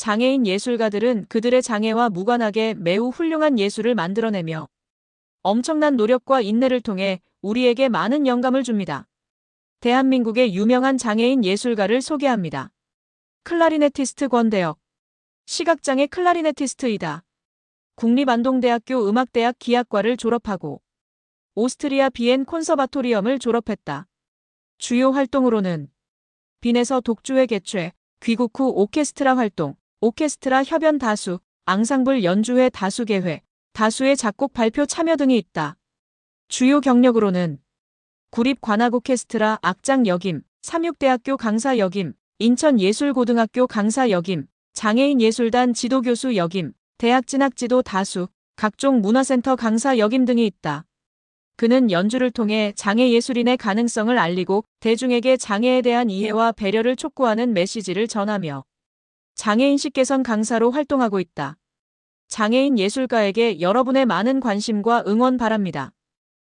장애인 예술가들은 그들의 장애와 무관하게 매우 훌륭한 예술을 만들어내며 엄청난 노력과 인내를 통해 우리에게 많은 영감을 줍니다. 대한민국의 유명한 장애인 예술가를 소개합니다. 클라리네티스트 권대혁. 시각장애 클라리네티스트이다. 국립안동대학교 음악대학 기악과를 졸업하고 오스트리아 비엔 콘서바토리엄을 졸업했다. 주요 활동으로는 빈에서 독주회 개최, 귀국 후 오케스트라 활동, 오케스트라 협연 다수, 앙상블 연주회 다수 개회, 다수의 작곡 발표 참여 등이 있다. 주요 경력으로는 구립 관악 오케스트라 악장 역임, 삼육대학교 강사 역임, 인천예술고등학교 강사 역임, 장애인 예술단 지도교수 역임, 대학 진학지도 다수, 각종 문화센터 강사 역임 등이 있다. 그는 연주를 통해 장애 예술인의 가능성을 알리고 대중에게 장애에 대한 이해와 배려를 촉구하는 메시지를 전하며 장애인식 개선 강사로 활동하고 있다. 장애인 예술가에게 여러분의 많은 관심과 응원 바랍니다.